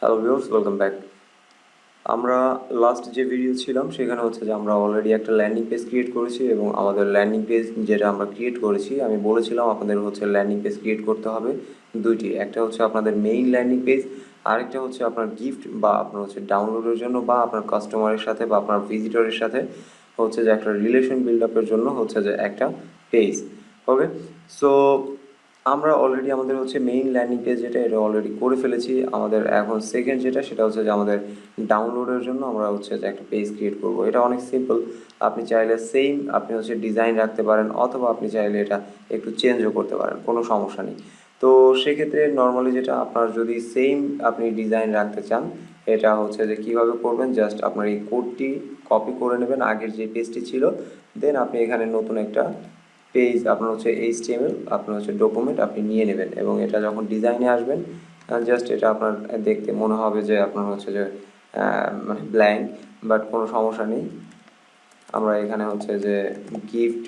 Hello viewers welcome back আমরা last যে video ছিলাম, সেখানে হচ্ছে যে আমরা অলরেডি একটা ল্যান্ডিং পেজ ক্রিয়েট করেছি এবং আমাদের ল্যান্ডিং পেজ যেটা আমরা ক্রিয়েট করেছি, আমি বলেছিলাম আপনাদের হচ্ছে ল্যান্ডিং পেজ ক্রিয়েট করতে হবে দুইটি। একটা হচ্ছে আপনাদের মেইন ল্যান্ডিং পেজ আরেকটা হচ্ছে আপনার গিফট বা আপনার হচ্ছে ডাউনলোডের জন্য বা আপনার কাস্টমারের সাথে বা আপনার ভিজিটরের সাথে হচ্ছে যে একটা রিলেশন বিল্ড আপের জন্য হচ্ছে যে একটা পেজ ওকে সো আমরা অলরেডি আমাদের হচ্ছে মেইন ল্যান্ডিং পেজ যেটা, এটা অলরেডি করে ফেলেছি। আমাদের এখন সেকেন্ড যেটা, সেটা হচ্ছে যে আমাদের ডাউনলোডের জন্য আমরা হচ্ছে যে একটা পেজ ক্রিয়েট করব। এটা অনেক সিম্পল আপনি চাইলে সেম আপনি হচ্ছে ডিজাইন রাখতে পারেন, অথবা আপনি চাইলে এটা একটু চেঞ্জও করতে পারেন, কোনো সমস্যা নেই। তো সেক্ষেত্রে নর্মালি যেটা আপনার যদি সেম আপনি ডিজাইন রাখতে চান, এটা হচ্ছে যে কীভাবে করবেন? জাস্ট আপনার এই কোডটি কপি করে নেবেন, আগের যে পেজটি ছিল। দেন আপনি এখানে নতুন একটা পেজ আপনার হচ্ছে এইচটিএমএল আপনার হচ্ছে ডকুমেন্ট আপনি নিয়ে নেবেন এবং এটা যখন ডিজাইনে আসবেন জাস্ট এটা আপনার দেখতে মনে হবে যে আপনার হচ্ছে যে মানে ব্ল্যাঙ্ক বাট কোনো সমস্যা নেই। আমরা এখানে হচ্ছে যে গিফট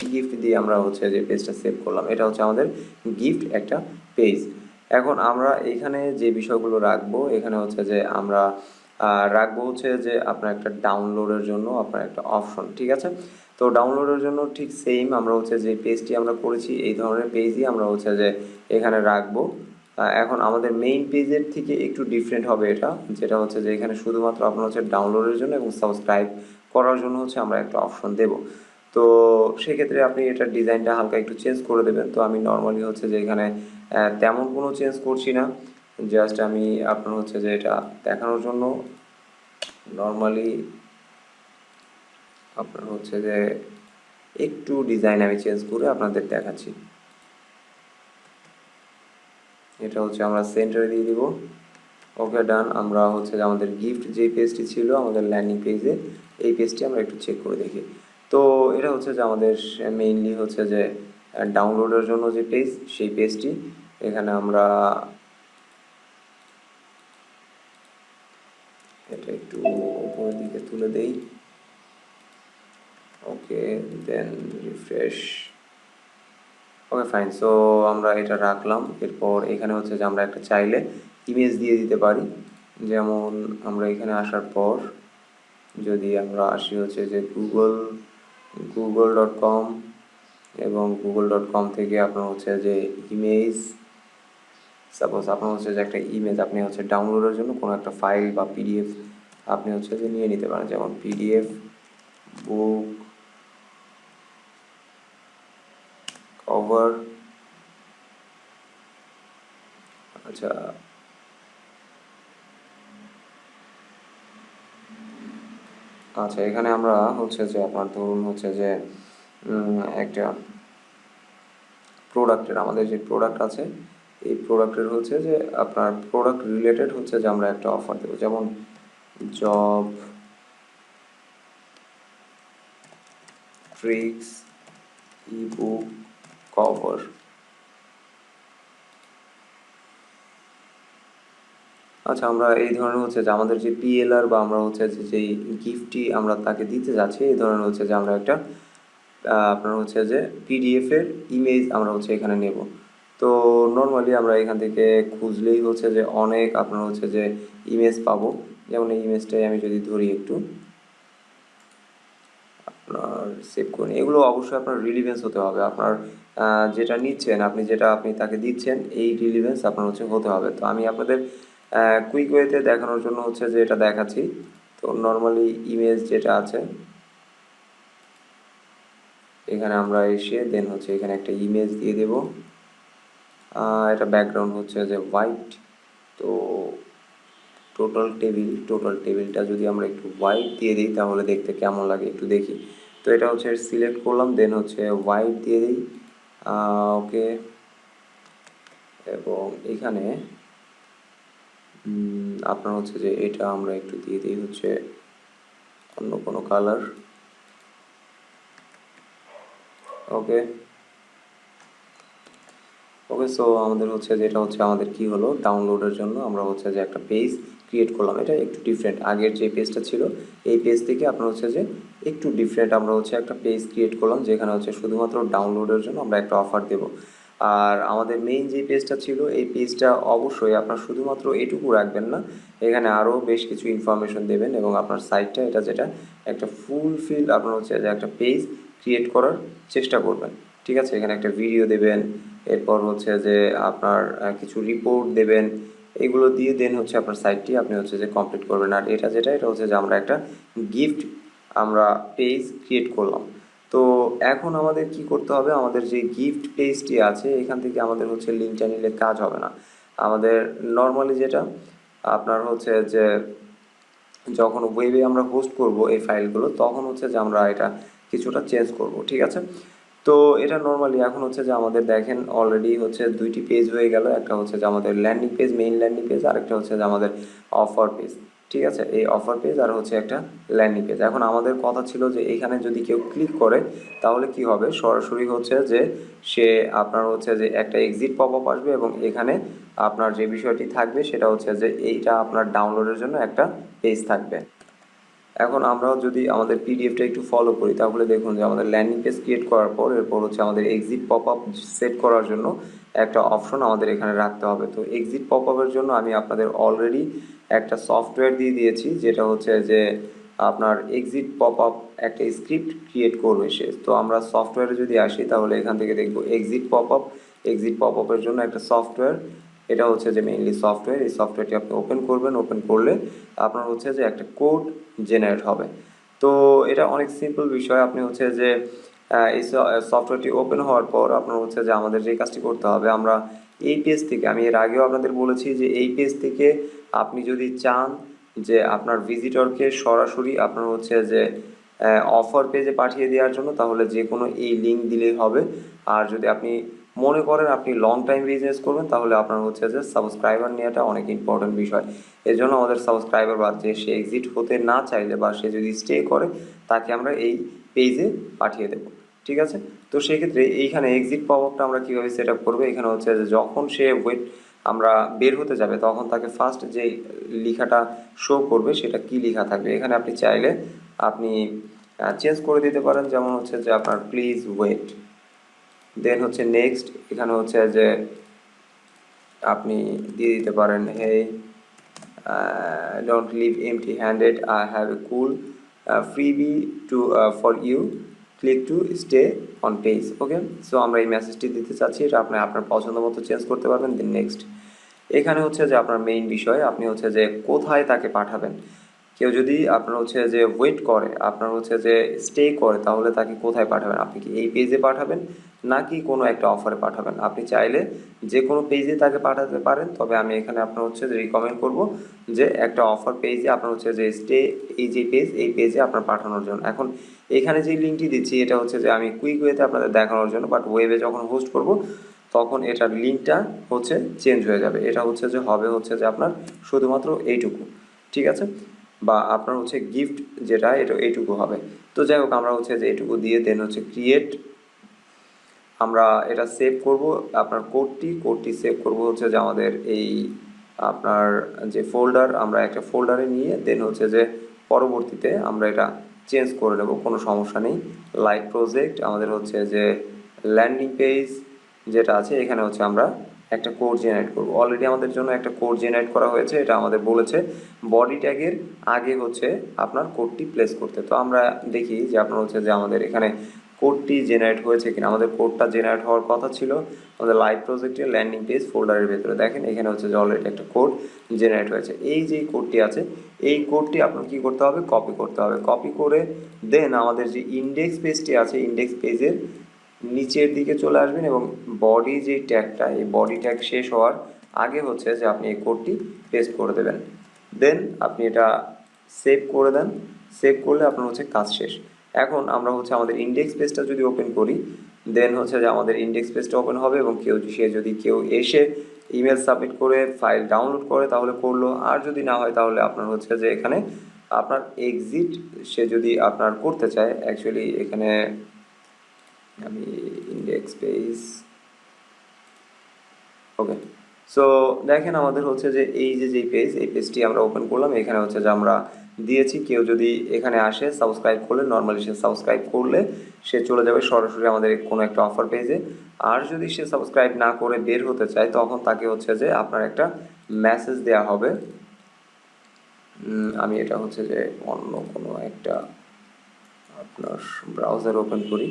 গিফট দিয়ে আমরা হচ্ছে যে পেজটা সেভ করলাম। এটা হচ্ছে আমাদের গিফট একটা পেজ এখন আমরা এখানে যে বিষয়গুলো রাখব, এখানে হচ্ছে যে আমরা রাখব হচ্ছে যে আপনার একটা ডাউনলোডের জন্য আপনার একটা অপশন ঠিক আছে? তো ডাউনলোডের জন্য ঠিক সেম আমরা হচ্ছে যে পেজটি আমরা করেছি, এই ধরনের পেজই আমরা হচ্ছে যে এখানে রাখব। এখন আমাদের মেইন পেজের থেকে একটু ডিফারেন্ট হবে এটা, যেটা হচ্ছে যে এখানে শুধুমাত্র আপনার হচ্ছে ডাউনলোডের জন্য এবং সাবস্ক্রাইব করার জন্য হচ্ছে আমরা একটা অপশন দেব। তো সেক্ষেত্রে আপনি এটার ডিজাইনটা হালকা একটু চেঞ্জ করে দেবেন। তো আমি নর্মালি হচ্ছে যে এখানে তেমন কোনো চেঞ্জ করছি না। জাস্ট আমি আপনার হচ্ছে যে এটা দেখানোর জন্য নর্মালি আপনার হচ্ছে যে একটু ডিজাইন আমি চেঞ্জ করে আপনাদের দেখাচ্ছি। এটা হচ্ছে আমরা সেন্টারে দিয়ে দিব। ওকে ডান আমরা হচ্ছে যে আমাদের গিফট যে পেজটি ছিল, আমাদের ল্যান্ডিং পেজে এই পেজটি আমরা একটু চেক করে দেখি। তো এটা হচ্ছে যে আমাদের মেইনলি হচ্ছে যে ডাউনলোডের জন্য যে পেজ সেই পেজটি এখানে আমরা এটা একটু তুলে দেই। Okay then refresh okay fine so আমরা এটা রাখলাম। এরপর এখানে হচ্ছে যে আমরা একটা চাইলে ইমেজ দিয়ে দিতে পারি। যেমন আমরা এখানে আসার পর যদি আমরা আসি হচ্ছে যে গুগল গুগল ডট কম এবং গুগল ডট কম থেকে আপনার হচ্ছে যে ইমেজ সাপোজ আপনার হচ্ছে যে একটা ইমেজ আপনি হচ্ছে ডাউনলোডের জন্য কোনো একটা ফাইল বা পিডিএফ আপনি হচ্ছে যে নিয়ে নিতে পারেন, যেমন পিডিএফ বুক কভার আচ্ছা আচ্ছা এখানে আমরা হচ্ছে যে আপনার ধরুন হচ্ছে যে একটা প্রোডাক্টের আমাদের যে প্রোডাক্ট আছে, এই প্রোডাক্টের হচ্ছে যে আপনার প্রোডাক্ট রিলেটেড হচ্ছে যে আমরা একটা অফার দেবো। যেমন জব ট্রিক্স ইবুক কভার আচ্ছা আমরা এই ধরনের হচ্ছে যে আমাদের যে পিএলআর বা আমরা হচ্ছে যে যেই গিফটটি আমরা তাকে দিতে যাচ্ছি, এই ধরনের হচ্ছে যে আমরা একটা আপনার হচ্ছে যে পিডিএফ এর ইমেজ আমরা হচ্ছে এখানে নেব। তো নর্মালি আমরা এখান থেকে খুঁজলেই হচ্ছে যে অনেক আপনার হচ্ছে যে ইমেজ পাবো। যেমন এই ইমেজটাই আমি যদি ধরি একটু, আপনার সেভ করে নিই। এগুলো অবশ্যই আপনার রিলিভেন্স হতে হবে। আপনার যেটা নিচ্ছেন, আপনি যেটা আপনি তাকে দিচ্ছেন, এই রিলিভেন্স আপনার হচ্ছে হতে হবে। তো আমি আপনাদের কুইক ওয়েতে দেখানোর জন্য হচ্ছে যে এটা দেখাচ্ছি। তো নর্মালি ইমেজ যেটা আছে, এখানে আমরা এসে দেন হচ্ছে এখানে একটা ইমেজ দিয়ে দেব। এটা ব্যাকগ্রাউন্ড হচ্ছে যে হোয়াইট তো টোটাল টেবিল টোটাল টেবিলটা যদি আমরা একটু হোয়াইট দিয়ে দিই, তাহলে দেখতে কেমন লাগে একটু দেখি। তো এটা হচ্ছে সিলেক্ট করলাম দেন হচ্ছে হোয়াইট দিয়ে দিই। ওকে এবং এখানে আপনার হচ্ছে যে এটা আমরা একটু দিয়ে দিই হচ্ছে অন্য কোনো কালার ওকে ওকে সো আমাদের হচ্ছে যেটা হচ্ছে আমাদের কি হলো? ডাউনলোডের জন্য আমরা হচ্ছে যে একটা পেজ ক্রিয়েট করলাম। এটা একটু ডিফারেন্ট আগের যে পেজটা ছিল, এই পেজ থেকে আপনার হচ্ছে যে একটু ডিফারেন্ট আমরা হচ্ছে একটা পেজ ক্রিয়েট করলাম, যেখানে হচ্ছে শুধুমাত্র ডাউনলোডের জন্য আমরা একটা অফার দেব। আর আমাদের মেইন যে পেজটা ছিল, এই পেজটা অবশ্যই আপনার শুধুমাত্র এটুকু রাখবেন না, এখানে আরও বেশ কিছু ইনফরমেশন দেবেন এবং আপনার সাইটটা এটা যেটা একটা ফুলফিল আপনার হচ্ছে যে একটা পেজ ক্রিয়েট করার চেষ্টা করবেন। ঠিক আছে? এখানে একটা ভিডিও দেবেন, এরপর হচ্ছে যে আপনার কিছু রিপোর্ট দেবেন এগুলো দিয়ে দেন হচ্ছে আপনার সাইটটি আপনি হচ্ছে যে কমপ্লিট করবেন। আর এটা যেটা, এটা হচ্ছে যে আমরা একটা গিফট আমরা পেজ ক্রিয়েট করলাম। তো এখন আমাদের কি করতে হবে? আমাদের যে গিফট পেজটি আছে, এখান থেকে আমাদের হচ্ছে লিঙ্কটা নিলে কাজ হবে না। আমাদের নর্মালি যেটা, আপনার হচ্ছে যে যখন ওয়েবে আমরা হোস্ট করব এই ফাইলগুলো তখন হচ্ছে যে আমরা এটা কিছুটা চেঞ্জ করব, ঠিক আছে? তো এটা নর্মালি এখন হচ্ছে যে আমাদের দেখেন অলরেডি হচ্ছে দুইটি পেজ হয়ে গেল। একটা হচ্ছে যে আমাদের landing page main landing page আর একটা হচ্ছে যে আমাদের অফার পেজ ঠিক আছে? এই অফার পেজ আর হচ্ছে একটা ল্যান্ডিং পেজ এখন আমাদের কথা ছিল যে এখানে যদি কেউ ক্লিক করে, তাহলে কি হবে? সরাসরি হচ্ছে যে সে আপনার হচ্ছে যে একটা এক্সিট পপ আপ আসবে এবং এখানে আপনার যে বিষয়টি থাকবে সেটা হচ্ছে যে এইটা আপনার ডাউনলোডের জন্য একটা পেজ থাকবে। এখন আমরাও যদি আমাদের পিডিএফটা একটু ফলো করি, তাহলে দেখুন যে আমাদের ল্যান্ডিং পেজ ক্রিয়েট করার পর এরপর হচ্ছে আমাদের এক্সিট পপ আপ সেট করার জন্য একটা অপশন আমাদের এখানে রাখতে হবে। তো এক্সিট পপ আপের জন্য আমি আপনাদের অলরেডি একটা সফটওয়্যার দিয়ে দিয়েছি, যেটা হচ্ছে যে আপনার এক্সিট পপ আপ একটা স্ক্রিপ্ট ক্রিয়েট করবে সে। তো আমরা সফটওয়্যারে যদি আসি, তাহলে এখান থেকে দেখব exit pop up exit pop আপের জন্য একটা সফটওয়্যার এটা হচ্ছে যে মেইনলি সফটওয়্যার এই সফটওয়্যারটি আপনি ওপেন করবেন ওপেন করলে আপনার হচ্ছে যে একটা কোড জেনারেট হবে। তো এটা অনেক সিম্পল বিষয়, আপনি হচ্ছে যে এই সফটওয়্যারটি ওপেন হওয়ার পর আপনার হচ্ছে যে আমাদের যে কাজটি করতে হবে, আমরা এই পেজ থেকে, আমি এর আগেও আপনাদের বলেছি যে এই পেজ থেকে আপনি যদি চান যে আপনার ভিজিটরকে সরাসরি আপনার হচ্ছে যে অফার পেজে পাঠিয়ে দেওয়ার জন্য, তাহলে যে কোনো এই লিঙ্ক দিলেই হবে। আর যদি আপনি মনে করেন আপনি লং টাইম বিজনেস করবেন, তাহলে আপনার হচ্ছে যে সাবস্ক্রাইবার নেওয়াটা অনেক ইম্পর্টেন্ট বিষয়। এর জন্য আমাদের সাবস্ক্রাইবার বা যে সে এক্সিট হতে না চাইলে বা সে যদি স্টে করে, তাকে আমরা এই পেজে পাঠিয়ে দেবো। ঠিক আছে? তো সেক্ষেত্রে এইখানে এক্সিট আপটা আমরা কীভাবে সেট আপ করব? এখানে হচ্ছে যে যখন সে ওয়েট আমরা বের হতে যাবে, তখন তাকে ফার্স্ট যে লেখাটা শো করবে, সেটা কি লেখা থাকবে? এখানে আপনি চাইলে আপনি চেঞ্জ করে দিতে পারেন, যেমন হচ্ছে যে আপনার প্লিজ ওয়েট দেন হচ্ছে নেক্সট এখানে হচ্ছে যে আপনি দিয়ে দিতে পারেন hey don't leave empty handed I have a cool freebie to for you click to stay on page okay so আমরা এই মেসেজটি দিতে চাচ্ছি, এটা আপনি আপনার পছন্দ মতো চেঞ্জ করতে পারবেন। দেন নেক্সট এখানে হচ্ছে যে আপনার মেইন বিষয়, আপনি হচ্ছে যে কোথায় তাকে পাঠাবেন? কেউ যদি আপনার হচ্ছে যে ওয়েট করে, আপনার হচ্ছে যে স্টে করে, তাহলে তাকে কোথায় পাঠাবেন? আপনি কি এই পেজে পাঠাবেন? নাকি কোনো একটা অফারে পাঠাবেন। আপনি চাইলে যে কোনো পেজে তাকে পাঠাতে পারেন, তবে আমি এখানে আপনার হচ্ছে রিকমেন্ড করব যে একটা অফার পেজে আপনার হচ্ছে যে স্টে এই যে পেজ এই পেজে আপনার পাঠানোর জন্য। এখন এখানে যে লিঙ্কটি দিচ্ছি, এটা হচ্ছে যে আমি কুইক ওয়েতে আপনাদের দেখানোর জন্য বাট ওয়েবে যখন হোস্ট করব, তখন এটার লিঙ্কটা হচ্ছে চেঞ্জ হয়ে যাবে। এটা হচ্ছে যে হবে হচ্ছে যে আপনার শুধুমাত্র এইটুকু, ঠিক আছে? বা আপনার হচ্ছে গিফট যেটা, এটা এইটুকু হবে। তো যাই হোক, আমরা হচ্ছে যে এইটুকু দিয়ে দেন হচ্ছে ক্রিয়েট আমরা এটা সেভ করব। আপনার কোডটি কোডটি সেভ করব হচ্ছে যে আমাদের এই আপনার যে ফোল্ডার আমরা একটা ফোল্ডারে নিয়ে দেন হচ্ছে যে পরবর্তীতে আমরা এটা চেঞ্জ করে নেব, কোনো সমস্যা নেই। লাইভ প্রজেক্ট আমাদের হচ্ছে যে ল্যান্ডিং পেজ যেটা আছে, এখানে হচ্ছে আমরা একটা কোড জেনারেট করব। অলরেডি আমাদের জন্য একটা কোড জেনারেট করা হয়েছে, এটা আমাদের বলেছে বডি ট্যাগের আগে হচ্ছে আপনার কোডটি প্লেস করতে। তো আমরা দেখি যে আপনার হচ্ছে যে আমাদের এখানে কোডটি জেনারেট হয়েছে কিনা, আমাদের কোডটা জেনারেট হওয়ার কথা ছিল, আমাদের লাইভ প্রজেক্টের ল্যান্ডিং পেজ ফোল্ডারের ভেতরে। দেখেন, এখানে হচ্ছে যে অলরেডি একটা কোড জেনারেট হয়েছে। এই যে কোডটি আছে, এই কোডটি আপনার কি করতে হবে? কপি করতে হবে। কপি করে দেন আমাদের যে ইন্ডেক্স পেজটি আছে ইন্ডেক্স পেজের নিচের দিকে চলে আসবেন এবং বডি যে ট্যাগটা এই বডি ট্যাগ শেষ হওয়ার আগে হচ্ছে যে আপনি এই কোডটি পেস্ট করে দেবেন। দেন আপনি এটা সেভ করে দেন। সেভ করলে আপনার হচ্ছে কাজ শেষ। এখন আমরা হচ্ছে আমাদের ইন্ডেক্স পেজটা যদি ওপেন করি দেন হচ্ছে যে আমাদের ইন্ডেক্স পেজটা ওপেন হবে এবং কেউ সে যদি কেউ এসে ইমেল সাবমিট করে ফাইল ডাউনলোড করে, তাহলে করল। আর যদি না হয়, তাহলে আপনার হচ্ছে যে এখানে আপনার এক্সিট সে যদি আপনার করতে চায় অ্যাকচুয়ালি এখানে আমি ইন্ডেক্স পেজ ওকে সো দেখেন আমাদের হচ্ছে যে এই যে যেই পেজ এই পেজটি আমরা ওপেন করলাম, এখানে হচ্ছে যে আমরা দিয়েছি, কেউ যদি এখানে আসে সাবস্ক্রাইব করলে নর্মালি সে সাবস্ক্রাইব করলে সে চলে যাবে সরাসরি আমাদের কোনো একটা অফার পেজে আর যদি সে সাবস্ক্রাইব না করে বের হতে চায়, তখন তাকে হচ্ছে যে আপনার একটা মেসেজ দেওয়া হবে। আমি এটা হচ্ছে যে অন্য কোনো একটা আপনার ব্রাউজার ওপেন করি।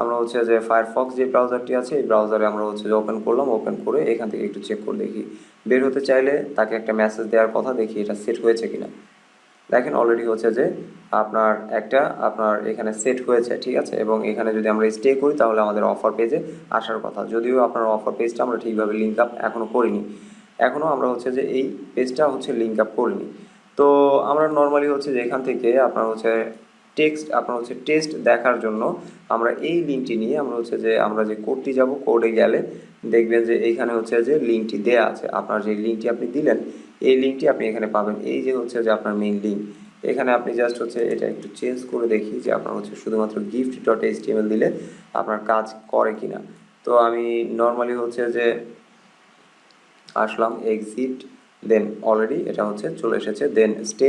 আমরা হচ্ছে যে ফায়ারফক্স যে ব্রাউজারটি আছে, এই ব্রাউজারে আমরা হচ্ছে যে ওপেন করলাম ওপেন করে এখান থেকে একটু চেক করে দেখি। বের হতে চাইলে তাকে একটা মেসেজ দেওয়ার কথা দেখি, এটা সেট হয়েছে কিনা। দেখেন অলরেডি হচ্ছে যে আপনার একটা, আপনার এখানে সেট হয়েছে, ঠিক আছে? এবং এখানে যদি আমরা স্টে করি, তাহলে আমাদের অফার পেজে আসার কথা। যদিও আপনার অফার পেজটা আমরা ঠিকভাবে লিঙ্ক আপ এখনও করিনি। এখনও আমরা হচ্ছে যে এই পেজটা হচ্ছে লিঙ্ক আপ করিনি। তো আমরা নর্মালি হচ্ছে যে এখান থেকে আপনার হচ্ছে টেক্সট আপনার হচ্ছে টেস্ট দেখার জন্য আমরা এই লিঙ্কটি নিয়ে আমরা হচ্ছে যে আমরা যে কোডটি যাব কোডে গেলে দেখবেন যে এইখানে হচ্ছে যে লিঙ্কটি দেয়া আছে। আপনার যে লিঙ্কটি আপনি দিলেন, এই লিঙ্কটি আপনি এখানে পাবেন। এই যে হচ্ছে যে আপনার মেইন লিঙ্ক এখানে আপনি জাস্ট হচ্ছে এটা একটু চেঞ্জ করে দেখি যে আপনার হচ্ছে শুধুমাত্র গিফট ডট এইচ দিলে আপনার কাজ করে কি না তো আমি নর্মালি হচ্ছে যে আসলাম এক্সিট দেন অলরেডি এটা হচ্ছে চলে এসেছে দেন স্টে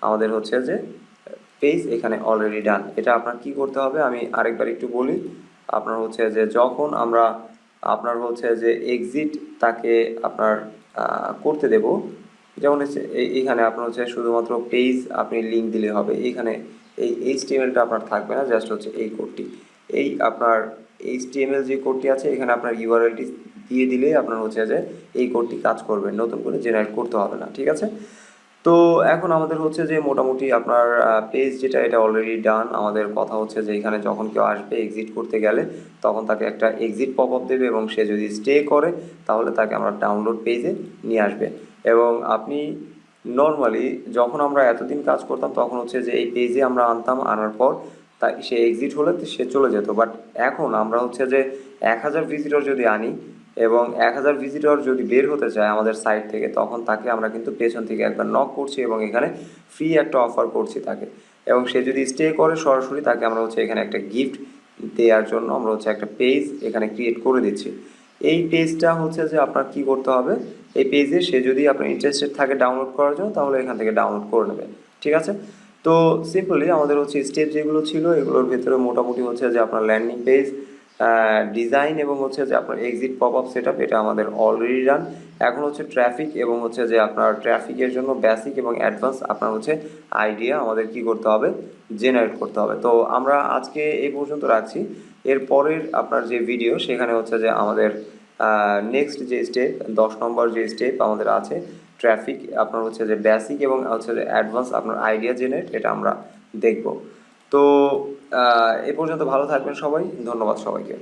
আমাদের হচ্ছে যে পেজ এখানে অলরেডি ডান এটা আপনার কি করতে হবে? আমি আরেকবার একটু বলি। আপনার হচ্ছে যে যখন আমরা, আপনার হচ্ছে যে এক্সিট তাকে আপনার করতে দেব, যেমন এইখানে আপনার হচ্ছে শুধুমাত্র পেজ আপনি লিঙ্ক দিলে হবে। এইখানে এই এইচটিএমএলটা আপনার থাকবে না জাস্ট হচ্ছে এই কোডটি এই আপনার এইচটিএমএল যে কোডটি আছে, এখানে আপনার ইউআরএলটি দিয়ে দিলে আপনার হচ্ছে যে এই কোডটি কাজ করবে। নতুন করে জেনারেট করতে হবে না, ঠিক আছে? তো এখন আমাদের হচ্ছে যে মোটামুটি আপনার পেজ যেটা, এটা অলরেডি ডান আমাদের কথা হচ্ছে যে এখানে যখন কেউ আসবে এক্সিট করতে গেলে, তখন তাকে একটা এক্সিট পপ আপ দেবে এবং সে যদি স্টে করে, তাহলে তাকে আমরা ডাউনলোড পেজে নিয়ে আসবে। এবং আপনি নর্মালি যখন আমরা এতদিন কাজ করতাম, তখন হচ্ছে যে এই পেজে আমরা আনতাম, আনার পর তাই সে এক্সিট হলে সে চলে যেত। বাট এখন আমরা হচ্ছে যে এক হাজার ভিজিটর যদি আনি এবং এক হাজার ভিজিটর যদি বের হতে চায় আমাদের সাইট থেকে, তখন তাকে আমরা কিন্তু পেছন থেকে একবার নক করছি এবং এখানে ফ্রি একটা অফার করছি তাকে। এবং সে যদি স্টে করে সরাসরি, তাকে আমরা হচ্ছে এখানে একটা গিফট দেওয়ার জন্য আমরা হচ্ছে একটা পেজ এখানে ক্রিয়েট করে দিচ্ছি। এই পেজটা হচ্ছে যে আপনার কি করতে হবে? এই পেজে সে যদি আপনার ইন্টারেস্টেড থাকে ডাউনলোড করার জন্য, তাহলে এখান থেকে ডাউনলোড করে নেবে। ঠিক আছে? তো সিম্পলি আমাদের হচ্ছে স্টেপ যেগুলো ছিল, এগুলোর ভেতরে মোটামুটি হচ্ছে যে আপনার ল্যান্ডিং পেজ ডিজাইন এবং হচ্ছে যে আপনার এক্সিট পপ আপ সেট এটা আমাদের অলরেডি রান এখন হচ্ছে ট্রাফিক এবং হচ্ছে যে আপনার ট্রাফিকের জন্য বেসিক এবং অ্যাডভান্স আপনার হচ্ছে আইডিয়া আমাদের কি করতে হবে? জেনারেট করতে হবে। তো আমরা আজকে এই পর্যন্ত রাখছি। এর পরের আপনার যে ভিডিও সেখানে হচ্ছে যে আমাদের নেক্সট যে স্টেপ দশ নম্বর যে স্টেপ আমাদের আছে ট্রাফিক আপনার হচ্ছে যে বেসিক এবং হচ্ছে যে অ্যাডভান্স আপনার আইডিয়া জেনারেট এটা আমরা দেখব। তো এ পর্যন্ত ভালো থাকবেন সবাই। ধন্যবাদ সবাইকে।